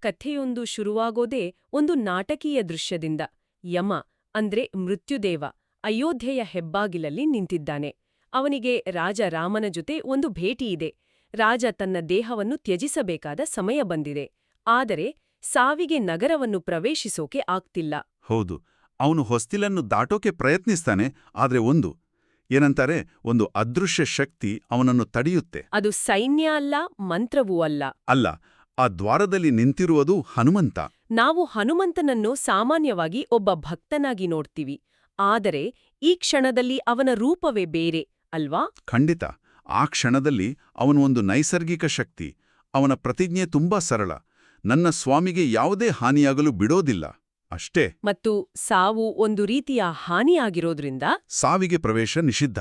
ಕಥೆಯೊಂದು ಶುರುವಾಗೋದೇ ಒಂದು ನಾಟಕೀಯ ದೃಶ್ಯದಿಂದ. ಯಮ ಅಂದ್ರೆ ಮೃತ್ಯುದೇವ ಅಯೋಧ್ಯೆಯ ಹೆಬ್ಬಾಗಿಲಲ್ಲಿ ನಿಂತಿದ್ದಾನೆ. ಅವನಿಗೆ ರಾಜ ರಾಮನ ಜೊತೆ ಒಂದು ಭೇಟಿಯಿದೆ ರಾಜ ತನ್ನ ದೇಹವನ್ನು ತ್ಯಜಿಸಬೇಕಾದ ಸಮಯ ಬಂದಿದೆ. ಆದರೆ ಸಾವಿಗೆ ನಗರವನ್ನು ಪ್ರವೇಶಿಸೋಕೆ ಆಗ್ತಿಲ್ಲ. ಹೌದು ಅವನು ಹೊಸ್ತಿಲನ್ನು ದಾಟೋಕೆ ಪ್ರಯತ್ನಿಸ್ತಾನೆ ಆದ್ರೆ ಒಂದು ಏನಂತಾರೆ ಒಂದು ಅದೃಶ್ಯ ಶಕ್ತಿ ಅವನನ್ನು ತಡೆಯುತ್ತೆ. ಅದು ಸೈನ್ಯ ಅಲ್ಲ ಮಂತ್ರವೂ ಅಲ್ಲ. ಅಲ್ಲ ಆ ದ್ವಾರದಲ್ಲಿ ನಿಂತಿರುವುದು ಹನುಮಂತ. ನಾವು ಹನುಮಂತನನ್ನು ಸಾಮಾನ್ಯವಾಗಿ ಒಬ್ಬ ಭಕ್ತನಾಗಿ ನೋಡ್ತೀವಿ. ಆದರೆ ಈ ಕ್ಷಣದಲ್ಲಿ ಅವನ ರೂಪವೇ ಬೇರೆ ಅಲ್ವಾ? ಖಂಡಿತ. ಆ ಕ್ಷಣದಲ್ಲಿ ಅವನು ಒಂದು ನೈಸರ್ಗಿಕ ಶಕ್ತಿ. ಅವನ ಪ್ರತಿಜ್ಞೆ ತುಂಬಾ ಸರಳ. ನನ್ನ ಸ್ವಾಮಿಗೆ ಯಾವುದೇ ಹಾನಿಯಾಗಲು ಬಿಡೋದಿಲ್ಲ. ಅಷ್ಟೇ. ಮತ್ತು ಸಾವು ಒಂದು ರೀತಿಯ ಹಾನಿಯಾಗಿರೋದ್ರಿಂದ? ಸಾವಿಗೆ ಪ್ರವೇಶ ನಿಷಿದ್ಧ.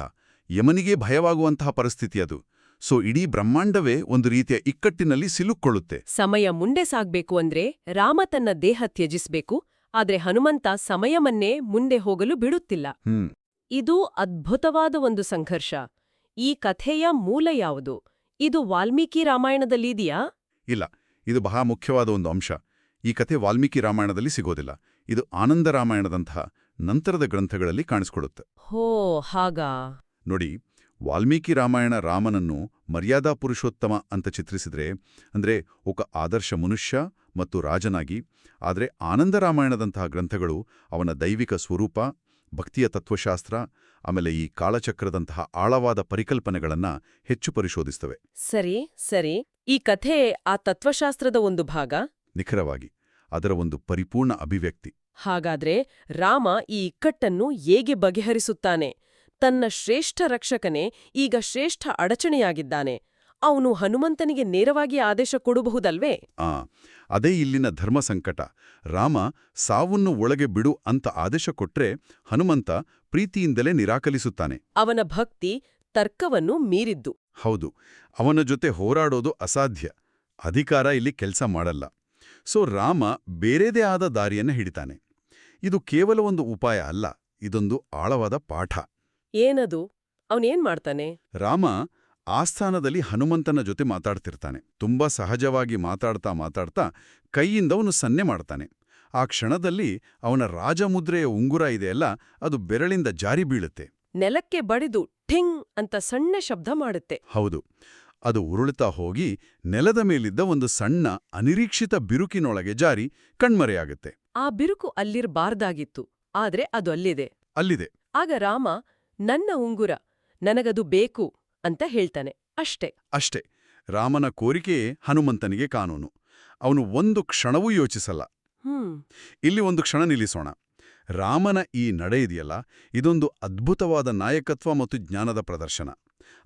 ಯಮನಿಗೆ ಭಯವಾಗುವಂತಹ ಪರಿಸ್ಥಿತಿ ಅದು. ಸೊ ಇಡೀ ಬ್ರಹ್ಮಾಂಡವೇ ಒಂದು ರೀತಿಯ ಇಕ್ಕಟ್ಟಿನಲ್ಲಿ ಸಿಲುಕೊಳ್ಳುತ್ತೆ ಸಮಯ ಮುಂದೆ ಸಾಗ್ಬೇಕು ಅಂದ್ರೆ ರಾಮ ತನ್ನ ದೇಹ ತ್ಯಜಿಸ್ಬೇಕು ಆದ್ರೆ ಹನುಮಂತ ಸಮಯವನ್ನೇ ಮುಂದೆ ಹೋಗಲು ಬಿಡುತ್ತಿಲ್ಲ. ಇದು ಅದ್ಭುತವಾದ ಒಂದು ಸಂಘರ್ಷ. ಈ ಕಥೆಯ ಮೂಲ ಯಾವುದು? ಇದು ವಾಲ್ಮೀಕಿ ರಾಮಾಯಣದಲ್ಲಿದೆಯಾ ಇಲ್ಲ ಇದು ಬಹಳ ಮುಖ್ಯವಾದ ಒಂದು ಅಂಶ. ಈ ಕಥೆ ವಾಲ್ಮೀಕಿ ರಾಮಾಯಣದಲ್ಲಿ ಸಿಗೋದಿಲ್ಲ. ಇದು ಆನಂದ ರಾಮಾಯಣದಂತಹ ನಂತರದ ಗ್ರಂಥಗಳಲ್ಲಿ ಕಾಣಿಸ್ಕೊಡುತ್ತೆ. ಹೋ ಹಾಗಾ? ನೋಡಿ ವಾಲ್ಮೀಕಿ ರಾಮಾಯಣ ರಾಮನನ್ನು ಮರ್ಯಾದಾ ಪುರುಷೋತ್ತಮ ಅಂತ ಚಿತ್ರಿಸಿದ್ರೆ ಅಂದ್ರೆ ಒಬ್ಬ ಆದರ್ಶ ಮನುಷ್ಯ ಮತ್ತು ರಾಜನಾಗಿ ಆದರೆ ಆನಂದ ರಾಮಾಯಣದಂತಹ ಗ್ರಂಥಗಳು ಅವನ ದೈವಿಕ ಸ್ವರೂಪ ಭಕ್ತಿಯ ತತ್ವಶಾಸ್ತ್ರ ಆಮೇಲೆ ಈ ಕಾಳಚಕ್ರದಂತಹ ಆಳವಾದ ಪರಿಕಲ್ಪನೆಗಳನ್ನ ಹೆಚ್ಚು ಪರಿಶೋಧಿಸ್ತವೆ. ಸರಿ ಸರಿ. ಈ ಕಥೆ ಆ ತತ್ವಶಾಸ್ತ್ರದ ಒಂದು ಭಾಗ? ನಿಖರವಾಗಿ. ಅದರ ಒಂದು ಪರಿಪೂರ್ಣ ಅಭಿವ್ಯಕ್ತಿ. ಹಾಗಾದ್ರೆ ರಾಮ ಈ ಇಕ್ಕಟ್ಟನ್ನು ಹೇಗೆ ಬಗೆಹರಿಸುತ್ತಾನೆ? ತನ್ನ ಶ್ರೇಷ್ಠ ರಕ್ಷಕನೇ ಈಗ ಶ್ರೇಷ್ಠ ಅಡಚಣೆಯಾಗಿದ್ದಾನೆ. ಅವನು ಹನುಮಂತನಿಗೆ ನೇರವಾಗಿ ಆದೇಶ ಕೊಡಬಹುದಲ್ವೇ? ಆ ಅದೇ ಇಲ್ಲಿನ ಧರ್ಮ ಸಂಕಟ. ರಾಮ ಸಾವನ್ನು ಒಳಗೆ ಬಿಡು ಅಂತ ಆದೇಶ ಕೊಟ್ರೆ ಹನುಮಂತ ಪ್ರೀತಿಯಿಂದಲೇ ನಿರಾಕರಿಸುತ್ತಾನೆ. ಅವನ ಭಕ್ತಿ ತರ್ಕವನ್ನು ಮೀರಿದ್ದು. ಹೌದು ಅವನ ಜೊತೆ ಹೋರಾಡೋದು ಅಸಾಧ್ಯ. ಅಧಿಕಾರ ಇಲ್ಲಿ ಕೆಲಸ ಮಾಡಲ್ಲ. ಸೊ ರಾಮ ಬೇರೆದೇ ಆದ ದಾರಿಯನ್ನು ಹಿಡಿತಾನೆ. ಇದು ಕೇವಲ ಒಂದು ಉಪಾಯ ಅಲ್ಲ ಇದೊಂದು ಆಳವಾದ ಪಾಠ. ಏನದು? ಅವನೇನ್ ಮಾಡ್ತಾನೆ? ರಾಮ ಆಸ್ಥಾನದಲ್ಲಿ ಹನುಮಂತನ ಜೊತೆ ಮಾತಾಡ್ತಿರ್ತಾನೆ. ತುಂಬಾ ಸಹಜವಾಗಿ ಮಾತಾಡ್ತಾ ಮಾತಾಡ್ತಾ ಕೈಯಿಂದ ಅವನು ಸನ್ನೆ ಮಾಡ್ತಾನೆ. ಆ ಕ್ಷಣದಲ್ಲಿ ಅವನ ರಾಜಮುದ್ರೆಯ ಉಂಗುರ ಇದೆಯಲ್ಲ ಅದು ಬೆರಳಿಂದ ಜಾರಿ ಬೀಳುತ್ತೆ. ನೆಲಕ್ಕೆ ಬಡಿದು ಠಿಂಗ್ ಅಂತ ಸಣ್ಣ ಶಬ್ದ ಮಾಡುತ್ತೆ. ಹೌದು. ಅದು ಉರುಳುತ್ತಾ ಹೋಗಿ ನೆಲದ ಮೇಲಿದ್ದ ಒಂದು ಸಣ್ಣ ಅನಿರೀಕ್ಷಿತ ಬಿರುಕಿನೊಳಗೆ ಜಾರಿ ಕಣ್ಮರೆಯಾಗುತ್ತೆ. ಆ ಬಿರುಕು ಅಲ್ಲಿರ್ಬಾರ್ದಾಗಿತ್ತು. ಆದ್ರೆ ಅದು ಅಲ್ಲಿದೆ. ಅಲ್ಲಿದೆ. ಆಗ ರಾಮ ನನ್ನ ಉಂಗುರ ನನಗದು ಬೇಕು ಅಂತ ಹೇಳ್ತಾನೆ. ಅಷ್ಟೇ. ಅಷ್ಟೇ. ರಾಮನ ಕೋರಿಕೆಯೇ ಹನುಮಂತನಿಗೆ ಕಾನೂನು. ಅವನು ಒಂದು ಕ್ಷಣವೂ ಯೋಚಿಸಲ್ಲ. ಹ್ಮ್. ಇಲ್ಲಿ ಒಂದು ಕ್ಷಣ ನಿಲ್ಲಿಸೋಣ. ರಾಮನ ಈ ನಡೆ ಇದೆಯಲ್ಲ ಇದೊಂದು ಅದ್ಭುತವಾದ ನಾಯಕತ್ವ ಮತ್ತು ಜ್ಞಾನದ ಪ್ರದರ್ಶನ.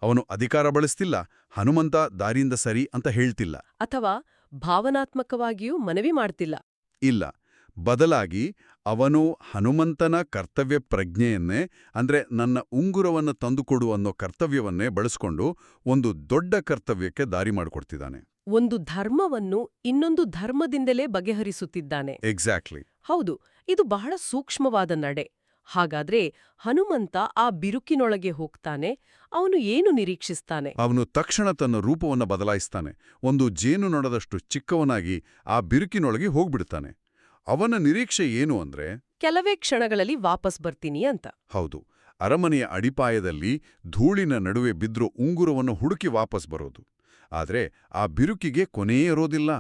ಅವನು ಅಧಿಕಾರ ಬಳಸ್ತಿಲ್ಲ ಹನುಮಂತ ದಾರಿಯಿಂದ ಸರಿ ಅಂತ ಹೇಳ್ತಿಲ್ಲ. ಅಥವಾ ಭಾವನಾತ್ಮಕವಾಗಿಯೂ ಮನವಿ ಮಾಡ್ತಿಲ್ಲ. ಇಲ್ಲ. ಬದಲಾಗಿ ಅವನು ಹನುಮಂತನ ಕರ್ತವ್ಯ ಪ್ರಜ್ಞೆಯನ್ನೇ ಅಂದ್ರೆ ನನ್ನ ಉಂಗುರವನ್ನು ತಂದುಕೊಡು ಅನ್ನೋ ಕರ್ತವ್ಯವನ್ನೇ ಬಳಸ್ಕೊಂಡು ಒಂದು ದೊಡ್ಡ ಕರ್ತವ್ಯಕ್ಕೆ ದಾರಿ ಮಾಡಿಕೊಡ್ತಿದ್ದಾನೆ. ಒಂದು ಧರ್ಮವನ್ನು ಇನ್ನೊಂದು ಧರ್ಮದಿಂದಲೇ ಬಗೆಹರಿಸುತ್ತಿದ್ದಾನೆ. ಎಕ್ಸಾಕ್ಟ್ಲಿ ಹೌದು ಇದು ಬಹಳ ಸೂಕ್ಷ್ಮವಾದ ನಡೆ. ಹಾಗಾದ್ರೆ ಹನುಮಂತ ಆ ಬಿರುಕಿನೊಳಗೆ ಹೋಗ್ತಾನೆ ಅವನು ಏನು ನಿರೀಕ್ಷಿಸ್ತಾನೆ? ಅವನು ತಕ್ಷಣ ತನ್ನ ರೂಪವನ್ನು ಬದಲಾಯಿಸ್ತಾನೆ. ಒಂದು ಜೇನು ನೋಡದಷ್ಟು ಚಿಕ್ಕವನಾಗಿ ಆ ಬಿರುಕಿನೊಳಗೆ ಹೋಗ್ಬಿಡ್ತಾನೆ. ಅವನ ನಿರೀಕ್ಷೆ ಏನು ಅಂದ್ರೆ ಕೆಲವೇ ಕ್ಷಣಗಳಲ್ಲಿ ವಾಪಸ್ ಬರ್ತೀನಿ ಅಂತ. ಹೌದು ಅರಮನೆಯ ಅಡಿಪಾಯದಲ್ಲಿ ಧೂಳಿನ ನಡುವೆ ಬಿದ್ರೂ ಉಂಗುರವನ್ನು ಹುಡುಕಿ ವಾಪಸ್ ಬರೋದು. ಆದ್ರೆ ಆ ಬಿರುಕಿಗೆ ಕೊನೆಯೇ ಇರೋದಿಲ್ಲ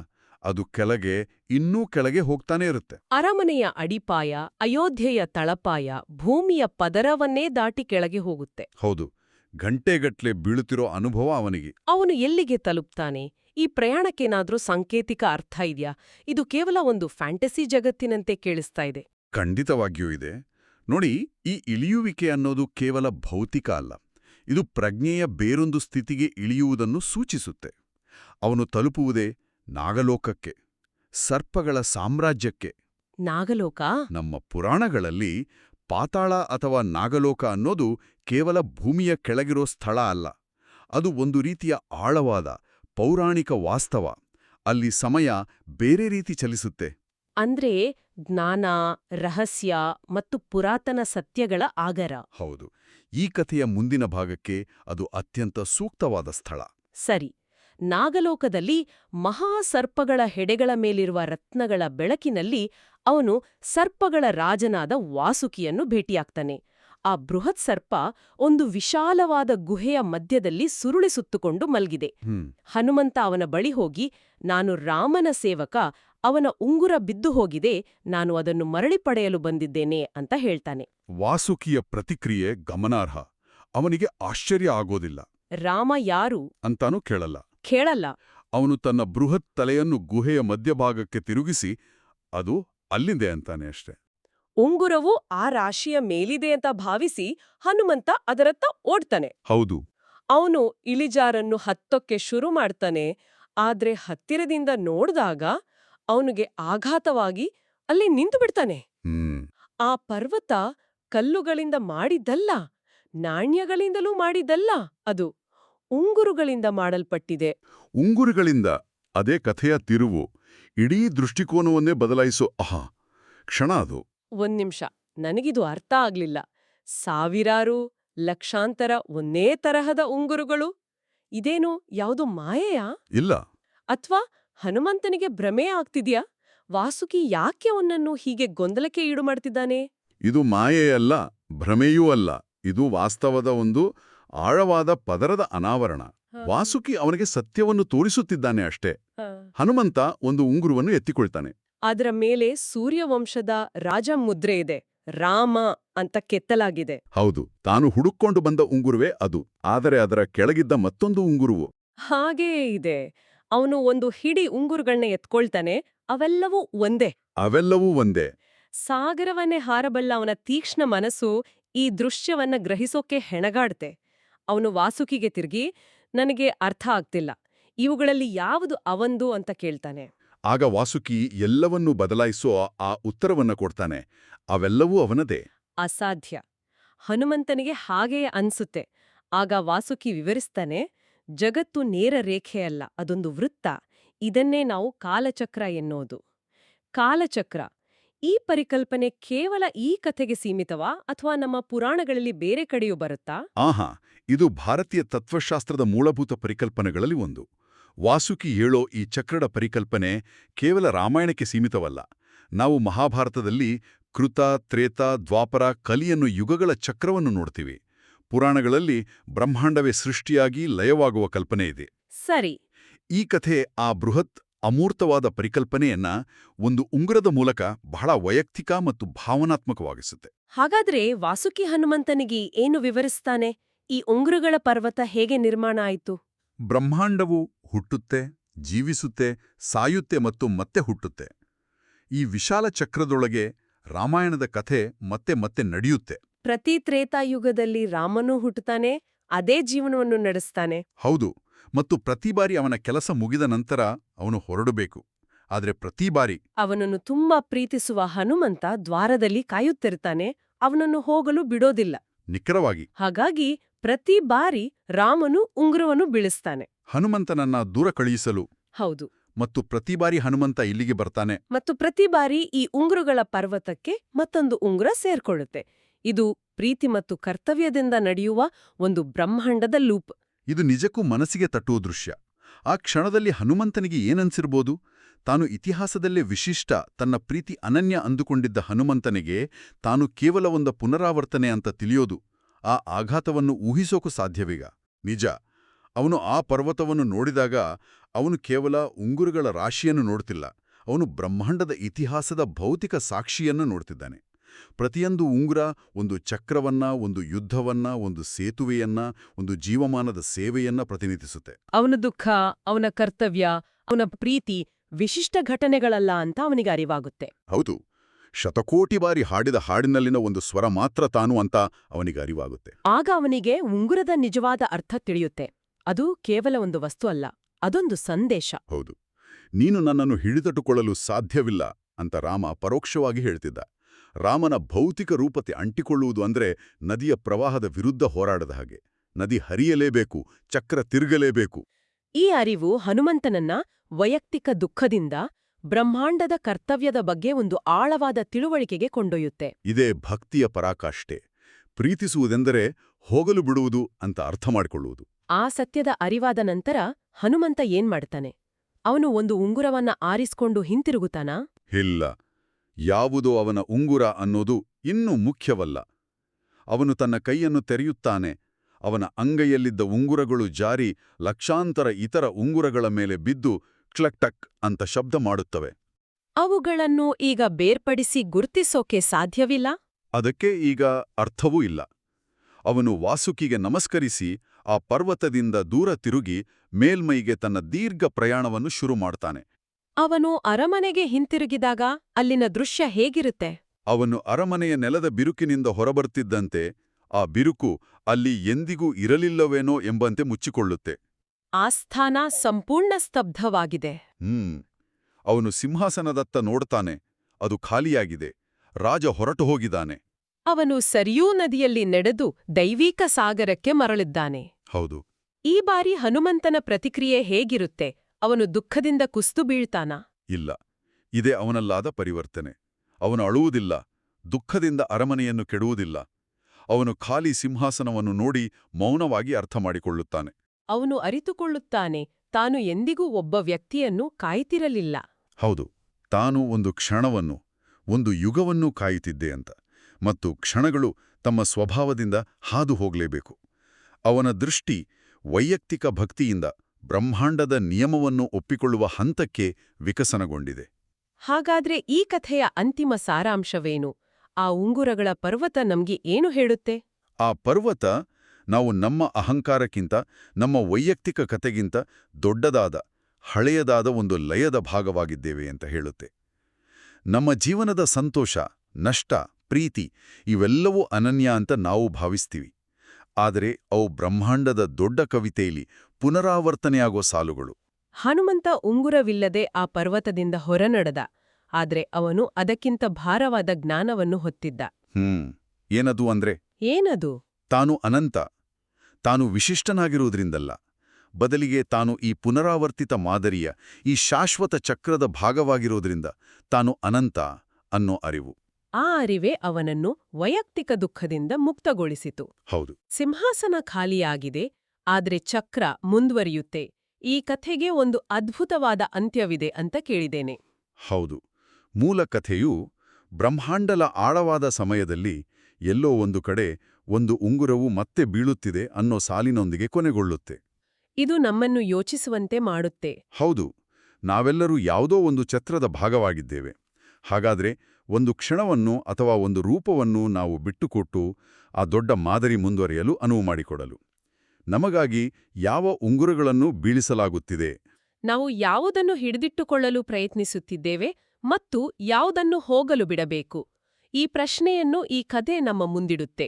ಅದು ಕೆಳಗೆ ಇನ್ನೂ ಕೆಳಗೆ ಹೋಗ್ತಾನೇ ಇರುತ್ತೆ. ಅರಮನೆಯ ಅಡಿಪಾಯ ಅಯೋಧ್ಯೆಯ ತಳಪಾಯ ಭೂಮಿಯ ಪದರವನ್ನೇ ದಾಟಿ ಕೆಳಗೆ ಹೋಗುತ್ತೆ. ಹೌದು ಗಂಟೆಗಟ್ಲೆ ಬೀಳುತ್ತಿರೋ ಅನುಭವ ಅವನಿಗೆ. ಅವನು ಎಲ್ಲಿಗೆ ತಲುಪ್ತಾನೆ? ಈ ಪ್ರಯಾಣಕ್ಕೇನಾದ್ರೂ ಸಾಂಕೇತಿಕ ಅರ್ಥ ಇದೆಯಾ? ಇದು ಕೇವಲ ಒಂದು ಫ್ಯಾಂಟಸಿ ಜಗತ್ತಿನಂತೆ ಕೇಳಿಸ್ತಾ ಇದೆ. ಖಂಡಿತವಾಗಿಯೂ ಇದೆ. ನೋಡಿ ಈ ಇಳಿಯುವಿಕೆ ಅನ್ನೋದು ಕೇವಲ ಭೌತಿಕ ಅಲ್ಲ. ಇದು ಪ್ರಜ್ಞೆಯ ಬೇರೊಂದು ಸ್ಥಿತಿಗೆ ಇಳಿಯುವುದನ್ನು ಸೂಚಿಸುತ್ತೆ. ಅವನು ತಲುಪುವುದೇ ನಾಗಲೋಕಕ್ಕೆ ಸರ್ಪಗಳ ಸಾಮ್ರಾಜ್ಯಕ್ಕೆ. ನಾಗಲೋಕ? ನಮ್ಮ ಪುರಾಣಗಳಲ್ಲಿ ಪಾತಾಳ ಅಥವಾ ನಾಗಲೋಕ ಅನ್ನೋದು ಕೇವಲ ಭೂಮಿಯ ಕೆಳಗಿರೋ ಸ್ಥಳ ಅಲ್ಲ. ಅದು ಒಂದು ರೀತಿಯ ಆಳವಾದ ಪೌರಾಣಿಕ ವಾಸ್ತವ ಅಲ್ಲಿ ಸಮಯ ಬೇರೆ ರೀತಿ ಚಲಿಸುತ್ತೆ. ಅಂದ್ರೆ ಜ್ಞಾನ ರಹಸ್ಯ ಮತ್ತು ಪುರಾತನ ಸತ್ಯಗಳ ಆಗರ. ಹೌದು. ಈ ಕಥೆಯ ಮುಂದಿನ ಭಾಗಕ್ಕೆ ಅದು ಅತ್ಯಂತ ಸೂಕ್ತವಾದ ಸ್ಥಳ. ಸರಿ. ನಾಗಲೋಕದಲ್ಲಿ ಮಹಾಸರ್ಪಗಳ ಹೆಡೆಗಳ ಮೇಲಿರುವ ರತ್ನಗಳ ಬೆಳಕಿನಲ್ಲಿ ಅವನು ಸರ್ಪಗಳ ರಾಜನಾದ ವಾಸುಕಿಯನ್ನು ಭೇಟಿಯಾಗ್ತಾನೆ. ಆ ಬೃಹತ್ ಸರ್ಪ ಒಂದು ವಿಶಾಲವಾದ ಗುಹೆಯ ಮಧ್ಯದಲ್ಲಿ ಸುರುಳಿ ಸುತ್ತುಕೊಂಡು ಮಲ್ಗಿದೆ. ಹನುಮಂತ ಅವನ ಬಳಿ ಹೋಗಿ ನಾನು ರಾಮನ ಸೇವಕ ಅವನ ಉಂಗುರ ಬಿದ್ದು ಹೋಗಿದೆ ನಾನು ಅದನ್ನು ಮರಳಿ ಪಡೆಯಲು ಬಂದಿದ್ದೇನೆ ಅಂತ ಹೇಳ್ತಾನೆ. ವಾಸುಕಿಯ ಪ್ರತಿಕ್ರಿಯೆ ಗಮನಾರ್ಹ. ಅವನಿಗೆ ಆಶ್ಚರ್ಯ ಆಗೋದಿಲ್ಲ. ರಾಮ ಯಾರು? ಅಂತಾನೂ ಕೇಳಲ್ಲ. ಕೇಳಲ್ಲ. ಅವನು ತನ್ನ ಬೃಹತ್ ತಲೆಯನ್ನು ಗುಹೆಯ ಮಧ್ಯಭಾಗಕ್ಕೆ ತಿರುಗಿಸಿ ಅದು ಅಲ್ಲಿಂದೆ ಅಂತಾನೆ ಅಷ್ಟೆ. ಉಂಗುರವು ಆ ರಾಶಿಯ ಮೇಲಿದೆ ಅಂತ ಭಾವಿಸಿ ಹನುಮಂತ ಅದರತ್ತ ಓಡ್ತಾನೆ. ಹೌದು. ಅವನು ಇಳಿಜಾರನ್ನು ಹತ್ತೊಕ್ಕೆ ಶುರು ಮಾಡ್ತಾನೆ. ಆದ್ರೆ ಹತ್ತಿರದಿಂದ ನೋಡಿದಾಗ ಅವನಿಗೆ ಆಘಾತವಾಗಿ ಅಲ್ಲಿ ನಿಂತು ಬಿಡ್ತಾನೆ. ಆ ಪರ್ವತ ಕಲ್ಲುಗಳಿಂದ ಮಾಡಿದ್ದಲ್ಲ ನಾಣ್ಯಗಳಿಂದಲೂ ಮಾಡಿದ್ದಲ್ಲ ಅದು ಉಂಗುರುಗಳಿಂದ ಮಾಡಲ್ಪಟ್ಟಿದೆ. ಉಂಗುರುಗಳಿಂದ ಅದೇ ಕಥೆಯ ತಿರುವು ಇಡೀ ದೃಷ್ಟಿಕೋನವನ್ನೇ ಬದಲಾಯಿಸೋ ಆಹಾ ಕ್ಷಣ ಅದು. ಒಂದ್ ನಿಮಿಷ. ನನಗಿದು ಅರ್ಥ ಆಗ್ಲಿಲ್ಲ. ಸಾವಿರಾರು ಲಕ್ಷಾಂತರ ಒಂದೇ ತರಹದ ಉಂಗುರುಗಳು? ಇದೇನು ಯಾವುದು ಮಾಯೆಯಾ? ಇಲ್ಲ. ಅಥವಾ ಹನುಮಂತನಿಗೆ ಭ್ರಮೆ ಆಗ್ತಿದ್ಯಾ? ವಾಸುಕಿ ಯಾಕೆ ಅವನನ್ನು ಹೀಗೆ ಗೊಂದಲಕ್ಕೆ ಈಡು ಮಾಡ್ತಿದ್ದಾನೆ ಇದು ಮಾಯೆಯಲ್ಲ ಭ್ರಮೆಯೂ ಅಲ್ಲ. ಇದು ವಾಸ್ತವದ ಒಂದು ಆಳವಾದ ಪದರದ ಅನಾವರಣ. ವಾಸುಕಿ ಅವನಿಗೆ ಸತ್ಯವನ್ನು ತೋರಿಸುತ್ತಿದ್ದಾನೆ ಅಷ್ಟೇ. ಹನುಮಂತ ಒಂದು ಉಂಗುರುವನ್ನು ಎತ್ತಿಕೊಳ್ತಾನೆ. ಅದರ ಮೇಲೆ ಸೂರ್ಯವಂಶದ ರಾಜ ಮುದ್ರೆ ಇದೆ ರಾಮ ಅಂತ ಕೆತ್ತಲಾಗಿದೆ. ಹೌದು ತಾನು ಹುಡುಕೊಂಡು ಬಂದ ಉಂಗುರುವೆ ಅದು ಆದರೆ ಅದರ ಕೆಳಗಿದ್ದ ಮತ್ತೊಂದು ಉಂಗುರುವು. ಹಾಗೇ ಇದೆ ಅವನು ಒಂದು ಹಿಡಿ ಉಂಗುರುಗಳನ್ನ ಎತ್ಕೊಳ್ತಾನೆ ಅವೆಲ್ಲವೂ ಒಂದೇ. ಅವೆಲ್ಲವೂ ಒಂದೇ. ಸಾಗರವನ್ನೇ ಹಾರಬಲ್ಲ ಅವನ ತೀಕ್ಷ್ಣ ಮನಸ್ಸು ಈ ದೃಶ್ಯವನ್ನ ಗ್ರಹಿಸೋಕೆ ಹೆಣಗಾಡ್ತೆ. ಅವನು ವಾಸುಕಿಗೆ ತಿರುಗಿ ನನಗೆ ಅರ್ಥ ಆಗ್ತಿಲ್ಲ ಇವುಗಳಲ್ಲಿ ಯಾವುದು ಅವಂದು? ಅಂತ ಕೇಳ್ತಾನೆ. ಆಗ ವಾಸುಕಿ ಎಲ್ಲವನ್ನೂ ಬದಲಾಯಿಸೋ ಆ ಉತ್ತರವನ್ನ ಕೊಡ್ತಾನೆ. ಅವೆಲ್ಲವೂ ಅವನದೇ. ಅಸಾಧ್ಯ. ಹನುಮಂತನಿಗೆ ಹಾಗೆಯೇ ಅನ್ಸುತ್ತೆ. ಆಗ ವಾಸುಕಿ ವಿವರಿಸ್ತಾನೆ ಜಗತ್ತು ನೇರ ರೇಖೆಯಲ್ಲ ಅದೊಂದು ವೃತ್ತ. ಇದನ್ನೇ ನಾವು ಕಾಲಚಕ್ರ ಎನ್ನುವುದು ಕಾಲಚಕ್ರ. ಈ ಪರಿಕಲ್ಪನೆ ಕೇವಲ ಈ ಕಥೆಗೆ ಸೀಮಿತವಾ ಅಥವಾ ನಮ್ಮ ಪುರಾಣಗಳಲ್ಲಿ ಬೇರೆ ಕಡೆಯೂ ಬರುತ್ತಾ? ಆಹಾ ಇದು ಭಾರತೀಯ ತತ್ವಶಾಸ್ತ್ರದ ಮೂಲಭೂತ ಪರಿಕಲ್ಪನೆಗಳಲ್ಲಿ ಒಂದು. ವಾಸುಕಿ ಹೇಳೋ ಈ ಚಕ್ರದ ಪರಿಕಲ್ಪನೆ ಕೇವಲ ರಾಮಾಯಣಕ್ಕೆ ಸೀಮಿತವಲ್ಲ. ನಾವು ಮಹಾಭಾರತದಲ್ಲಿ ಕೃತ ತ್ರೇತ ದ್ವಾಪರ ಕಲಿಯನ್ನು ಯುಗಗಳ ಚಕ್ರವನ್ನು ನೋಡ್ತೀವಿ. ಪುರಾಣಗಳಲ್ಲಿ ಬ್ರಹ್ಮಾಂಡವೇ ಸೃಷ್ಟಿಯಾಗಿ ಲಯವಾಗುವ ಕಲ್ಪನೆ ಇದೆ. ಸರಿ. ಈ ಕಥೆ ಆ ಬೃಹತ್ ಅಮೂರ್ತವಾದ ಪರಿಕಲ್ಪನೆಯನ್ನ ಒಂದು ಉಂಗುರದ ಮೂಲಕ ಬಹಳ ವೈಯಕ್ತಿಕ ಮತ್ತು ಭಾವನಾತ್ಮಕವಾಗಿಸುತ್ತೆ. ಹಾಗಾದ್ರೆ ವಾಸುಕಿ ಹನುಮಂತನಿಗೆ ಏನು ವಿವರಿಸ್ತಾನೆ? ಈ ಉಂಗುರುಗಳ ಪರ್ವತ ಹೇಗೆ ನಿರ್ಮಾಣ ಆಯಿತು? ಬ್ರಹ್ಮಾಂಡವು ಹುಟ್ಟುತ್ತೆ ಜೀವಿಸುತ್ತೆ ಸಾಯುತ್ತೆ ಮತ್ತು ಮತ್ತೆ ಹುಟ್ಟುತ್ತೆ. ಈ ವಿಶಾಲ ಚಕ್ರದೊಳಗೆ ರಾಮಾಯಣದ ಕಥೆ ಮತ್ತೆ ಮತ್ತೆ ನಡೆಯುತ್ತೆ. ಪ್ರತಿ ತ್ರೇತಾಯುಗದಲ್ಲಿ ರಾಮನೂ ಹುಟ್ಟುತ್ತಾನೆ ಅದೇ ಜೀವನವನ್ನು ನಡೆಸ್ತಾನೆ. ಹೌದು ಮತ್ತು ಪ್ರತಿ ಬಾರಿ ಅವನ ಕೆಲಸ ಮುಗಿದ ನಂತರ ಅವನು ಹೊರಡಬೇಕು. ಆದರೆ ಪ್ರತಿ ಬಾರಿ ಅವನನ್ನು ತುಂಬಾ ಪ್ರೀತಿಸುವ ಹನುಮಂತ ದ್ವಾರದಲ್ಲಿ ಕಾಯುತ್ತಿರ್ತಾನೆ ಅವನನ್ನು ಹೋಗಲು ಬಿಡೋದಿಲ್ಲ. ನಿಖರವಾಗಿ. ಹಾಗಾಗಿ ಪ್ರತಿ ಬಾರಿ ರಾಮನು ಉಂಗುರವನ್ನು ಬೀಳಿಸ್ತಾನೆ. ಹನುಮಂತನನ್ನ ದೂರ ಕಳುಹಿಸಲು ಹೌದು. ಮತ್ತು ಪ್ರತಿ ಬಾರಿ ಹನುಮಂತ ಇಲ್ಲಿಗೆ ಬರ್ತಾನೆ. ಮತ್ತು ಪ್ರತಿ ಬಾರಿ ಈ ಉಂಗುರುಗಳ ಪರ್ವತಕ್ಕೆ ಮತ್ತೊಂದು ಉಂಗುರ ಸೇರ್ಕೊಳ್ಳುತ್ತೆ. ಇದು ಪ್ರೀತಿ ಮತ್ತು ಕರ್ತವ್ಯದಿಂದ ನಡೆಯುವ ಒಂದು ಬ್ರಹ್ಮಾಂಡದ ಲೂಪ್. ಇದು ನಿಜಕ್ಕೂ ಮನಸ್ಸಿಗೆ ತಟ್ಟುವ ದೃಶ್ಯ. ಆ ಕ್ಷಣದಲ್ಲಿ ಹನುಮಂತನಿಗೆ ಏನನ್ಸಿರ್ಬೋದು? ತಾನು ಇತಿಹಾಸದಲ್ಲೇ ವಿಶಿಷ್ಟ ತನ್ನ ಪ್ರೀತಿ ಅನನ್ಯ ಅಂದುಕೊಂಡಿದ್ದ ಹನುಮಂತನಿಗೆ ತಾನು ಕೇವಲ ಒಂದು ಪುನರಾವರ್ತನೆ ಅಂತ ತಿಳಿಯೋದು. ಆ ಆಘಾತವನ್ನು ಊಹಿಸೋಕು ಸಾಧ್ಯವೀಗ. ನಿಜ ಅವನು ಆ ಪರ್ವತವನ್ನು ನೋಡಿದಾಗ ಅವನು ಕೇವಲ ಉಂಗುರುಗಳ ರಾಶಿಯನ್ನು ನೋಡ್ತಿಲ್ಲ. ಅವನು ಬ್ರಹ್ಮಾಂಡದ ಇತಿಹಾಸದ ಭೌತಿಕ ಸಾಕ್ಷಿಯನ್ನು ನೋಡ್ತಿದ್ದಾನೆ. ಪ್ರತಿಯೊಂದು ಉಂಗುರ ಒಂದು ಚಕ್ರವನ್ನ ಒಂದು ಯುದ್ಧವನ್ನ ಒಂದು ಸೇತುವೆಯನ್ನ ಒಂದು ಜೀವಮಾನದ ಸೇವೆಯನ್ನ ಪ್ರತಿನಿಧಿಸುತ್ತೆ. ಅವನ ದುಃಖ ಅವನ ಕರ್ತವ್ಯ ಅವನ ಪ್ರೀತಿ ವಿಶಿಷ್ಟ ಘಟನೆಗಳಲ್ಲ ಅಂತ ಅವನಿಗೆ ಅರಿವಾಗುತ್ತೆ. ಹೌದು. ಶತಕೋಟಿ ಬಾರಿ ಹಾಡಿದ ಹಾಡಿನಲ್ಲಿನ ಒಂದು ಸ್ವರ ಮಾತ್ರ ತಾನು ಅಂತ ಅವನಿಗೆ ಅರಿವಾಗುತ್ತೆ. ಆಗ ಅವನಿಗೆ ಉಂಗುರದ ನಿಜವಾದ ಅರ್ಥ ತಿಳಿಯುತ್ತೆ. ಅದು ಕೇವಲ ಒಂದು ವಸ್ತು ಅಲ್ಲ ಅದೊಂದು ಸಂದೇಶ. ಹೌದು. ನೀನು ನನ್ನನ್ನು ಹಿಡಿದಟ್ಟುಕೊಳ್ಳಲು ಸಾಧ್ಯವಿಲ್ಲ ಅಂತ ರಾಮ ಪರೋಕ್ಷವಾಗಿ ಹೇಳ್ತಿದ್ದ. ರಾಮನ ಭೌತಿಕ ರೂಪತೆ ಅಂಟಿಕೊಳ್ಳುವುದು ಅಂದ್ರೆ ನದಿಯ ಪ್ರವಾಹದ ವಿರುದ್ಧ ಹೋರಾಡದ ಹಾಗೆ. ನದಿ ಹರಿಯಲೇಬೇಕು ಚಕ್ರ ತಿರುಗಲೇಬೇಕು. ಈ ಅರಿವು ಹನುಮಂತನನ್ನ ವೈಯಕ್ತಿಕ ದುಃಖದಿಂದ ಬ್ರಹ್ಮಾಂಡದ ಕರ್ತವ್ಯದ ಬಗ್ಗೆ ಒಂದು ಆಳವಾದ ತಿಳುವಳಿಕೆಗೆ ಕೊಂಡೊಯ್ಯುತ್ತೆ. ಇದೇ ಭಕ್ತಿಯ ಪರಾಕಾಷ್ಠೆ. ಪ್ರೀತಿಸುವುದೆಂದರೆ ಹೋಗಲು ಬಿಡುವುದು ಅಂತ ಅರ್ಥ ಮಾಡಿಕೊಳ್ಳುವುದು. ಆ ಸತ್ಯದ ಅರಿವಾದ ನಂತರ ಹನುಮಂತ ಏನ್ ಮಾಡ್ತಾನೆ? ಅವನು ಒಂದು ಉಂಗುರವನ್ನ ಆರಿಸ್ಕೊಂಡು ಹಿಂತಿರುಗುತ್ತಾನಾ? ಇಲ್ಲ. ಯಾವುದೋ ಅವನ ಉಂಗುರ ಅನ್ನೋದು ಇನ್ನೂ ಮುಖ್ಯವಲ್ಲ. ಅವನು ತನ್ನ ಕೈಯನ್ನು ತೆರೆಯುತ್ತಾನೆ. ಅವನ ಅಂಗೈಯಲ್ಲಿದ್ದ ಉಂಗುರಗಳು ಜಾರಿ ಲಕ್ಷಾಂತರ ಇತರ ಉಂಗುರಗಳ ಮೇಲೆ ಬಿದ್ದು ಕ್ಲಕ್ಟಕ್ ಅಂತ ಶಬ್ದ ಮಾಡುತ್ತವೆ. ಅವುಗಳನ್ನು ಈಗ ಬೇರ್ಪಡಿಸಿ ಗುರುತಿಸೋಕೆ ಸಾಧ್ಯವಿಲ್ಲ? ಅದಕ್ಕೆ ಈಗ ಅರ್ಥವೂ ಇಲ್ಲ. ಅವನು ವಾಸುಕಿಗೆ ನಮಸ್ಕರಿಸಿ ಆ ಪರ್ವತದಿಂದ ದೂರ ತಿರುಗಿ ಮೇಲ್ಮೈಗೆ ತನ್ನ ದೀರ್ಘ ಪ್ರಯಾಣವನ್ನು ಶುರು ಮಾಡ್ತಾನೆ. ಅವನು ಅರಮನೆಗೆ ಹಿಂತಿರುಗಿದಾಗ ಅಲ್ಲಿನ ದೃಶ್ಯ ಹೇಗಿರುತ್ತೆ? ಅವನು ಅರಮನೆಯ ನೆಲದ ಬಿರುಕಿನಿಂದ ಹೊರಬರ್ತಿದ್ದಂತೆ ಆ ಬಿರುಕು ಅಲ್ಲಿ ಎಂದಿಗೂ ಇರಲಿಲ್ಲವೇನೋ ಎಂಬಂತೆ ಮುಚ್ಚಿಕೊಳ್ಳುತ್ತೆ. ಆಸ್ಥಾನ ಸಂಪೂರ್ಣ ಸ್ತಬ್ಧವಾಗಿದೆ. ಹ್ಮ್. ಅವನು ಸಿಂಹಾಸನದತ್ತ ನೋಡ್ತಾನೆ ಅದು ಖಾಲಿಯಾಗಿದೆ ರಾಜ ಹೊರಟು ಹೋಗಿದ್ದಾನೆ. ಅವನು ಸರಿಯೂ ನದಿಯಲ್ಲಿ ನಡೆದು ದೈವೀಕ ಸಾಗರಕ್ಕೆ ಮರಳಿದ್ದಾನೆ. ಹೌದು. ಈ ಬಾರಿ ಹನುಮಂತನ ಪ್ರತಿಕ್ರಿಯೆ ಹೇಗಿರುತ್ತೆ? ಅವನು ದುಃಖದಿಂದ ಕುಸ್ತು ಬೀಳ್ತಾನ? ಇಲ್ಲ. ಇದೆ ಅವನಲ್ಲಾದ ಪರಿವರ್ತನೆ. ಅವನು ಅಳುವುದಿಲ್ಲ ದುಃಖದಿಂದ ಅರಮನೆಯನ್ನು ಕೆಡುವುದಿಲ್ಲ ಅವನು ಖಾಲಿ ಸಿಂಹಾಸನವನ್ನು ನೋಡಿ ಮೌನವಾಗಿ ಅರ್ಥ ಮಾಡಿಕೊಳ್ಳುತ್ತಾನೆ ಅವನು ಅರಿತುಕೊಳ್ಳುತ್ತಾನೆ ತಾನು ಎಂದಿಗೂ ಒಬ್ಬ ವ್ಯಕ್ತಿಯನ್ನು ಕಾಯ್ತಿರಲಿಲ್ಲ. ಹೌದು ತಾನು ಒಂದು ಕ್ಷಣವನ್ನು ಒಂದು ಯುಗವನ್ನೂ ಕಾಯುತ್ತಿದ್ದೆ ಅಂತ ಮತ್ತು ಕ್ಷಣಗಳು ತಮ್ಮ ಸ್ವಭಾವದಿಂದ ಹಾದು ಹೋಗಲೇಬೇಕು. ಅವನ ದೃಷ್ಟಿ ವೈಯಕ್ತಿಕ ಭಕ್ತಿಯಿಂದ ಬ್ರಹ್ಮಾಂಡದ ನಿಯಮವನ್ನು ಒಪ್ಪಿಕೊಳ್ಳುವ ಹಂತಕ್ಕೆ ವಿಕಸನಗೊಂಡಿದೆ. ಹಾಗಾದ್ರೆ ಈ ಕಥೆಯ ಅಂತಿಮ ಸಾರಾಂಶವೇನು? ಆ ಉಂಗುರಗಳ ಪರ್ವತ ನಮ್ಗೆ ಏನು ಹೇಳುತ್ತೆ? ಆ ಪರ್ವತ ನಾವು ನಮ್ಮ ಅಹಂಕಾರಕ್ಕಿಂತ ನಮ್ಮ ವೈಯಕ್ತಿಕ ಕತೆಗಿಂತ ದೊಡ್ಡದಾದ ಹಳೆಯದಾದ ಒಂದು ಲಯದ ಭಾಗವಾಗಿದ್ದೇವೆ ಅಂತ ಹೇಳುತ್ತೆ. ನಮ್ಮ ಜೀವನದ ಸಂತೋಷ ನಷ್ಟ ಪ್ರೀತಿ ಇವೆಲ್ಲವೂ ಅನನ್ಯ ಅಂತ ನಾವು ಭಾವಿಸ್ತೀವಿ. ಆದರೆ ಅವು ಬ್ರಹ್ಮಾಂಡದ ದೊಡ್ಡ ಕವಿತೆಯಲ್ಲಿ ಪುನರಾವರ್ತನೆಯಾಗೋ ಸಾಲುಗಳು. ಹನುಮಂತ ಉಂಗುರವಿಲ್ಲದೆ ಆ ಪರ್ವತದಿಂದ ಹೊರನಡೆದ ಆದರೆ ಅವನು ಅದಕ್ಕಿಂತ ಭಾರವಾದ ಜ್ಞಾನವನ್ನು ಹೊತ್ತಿದ್ದ. ಹ್ಮ್ ಏನದು ಅಂದ್ರೆ? ಏನದು? ತಾನು ಅನಂತ ತಾನು ವಿಶಿಷ್ಟನಾಗಿರುವುದರಿಂದಲ್ಲ. ಬದಲಿಗೆ ತಾನು ಈ ಪುನರಾವರ್ತಿತ ಮಾದರಿಯ ಈ ಶಾಶ್ವತ ಚಕ್ರದ ಭಾಗವಾಗಿರುವುದರಿಂದ ತಾನು ಅನಂತ ಅನ್ನೋ ಅರಿವು. ಆ ಅರಿವೇ ಅವನನ್ನು ವೈಯಕ್ತಿಕ ದುಃಖದಿಂದ ಮುಕ್ತಗೊಳಿಸಿತು. ಹೌದು. ಸಿಂಹಾಸನ ಖಾಲಿಯಾಗಿದೆ ಆದ್ರೆ ಚಕ್ರ ಮುಂದುವರಿಯುತ್ತೆ. ಈ ಕಥೆಗೆ ಒಂದು ಅದ್ಭುತವಾದ ಅಂತ್ಯವಿದೆ ಅಂತ ಕೇಳಿದ್ದೇನೆ. ಹೌದು. ಮೂಲ ಕಥೆಯು ಬ್ರಹ್ಮಾಂಡಲ ಆಳವಾದ ಸಮಯದಲ್ಲಿ ಎಲ್ಲೋ ಒಂದು ಕಡೆ ಒಂದು ಉಂಗುರವು ಮತ್ತೆ ಬೀಳುತ್ತಿದೆ ಅನ್ನೋ ಸಾಲಿನೊಂದಿಗೆ ಕೊನೆಗೊಳ್ಳುತ್ತೆ. ಇದು ನಮ್ಮನ್ನು ಯೋಚಿಸುವಂತೆ ಮಾಡುತ್ತೆ. ಹೌದು ನಾವೆಲ್ಲರೂ ಯಾವುದೋ ಒಂದು ಛತ್ರದ ಭಾಗವಾಗಿದ್ದೇವೆ. ಹಾಗಾದ್ರೆ ಒಂದು ಕ್ಷಣವನ್ನು ಅಥವಾ ಒಂದು ರೂಪವನ್ನು ನಾವು ಬಿಟ್ಟುಕೊಟ್ಟು ಆ ದೊಡ್ಡ ಮಾದರಿ ಮುಂದುವರಿಯಲು ಅನುವು ಮಾಡಿಕೊಡಲು. ನಮಗಾಗಿ ಯಾವ ಉಂಗುರಗಳನ್ನು ಬೀಳಿಸಲಾಗುತ್ತಿದೆ? ನಾವು ಯಾವುದನ್ನು ಹಿಡಿದಿಟ್ಟುಕೊಳ್ಳಲು ಪ್ರಯತ್ನಿಸುತ್ತಿದ್ದೇವೆ ಮತ್ತು ಯಾವುದನ್ನು ಹೋಗಲು ಬಿಡಬೇಕು? ಈ ಪ್ರಶ್ನೆಯನ್ನು ಈ ಕಥೆ ನಮ್ಮ ಮುಂದಿಡುತ್ತೆ.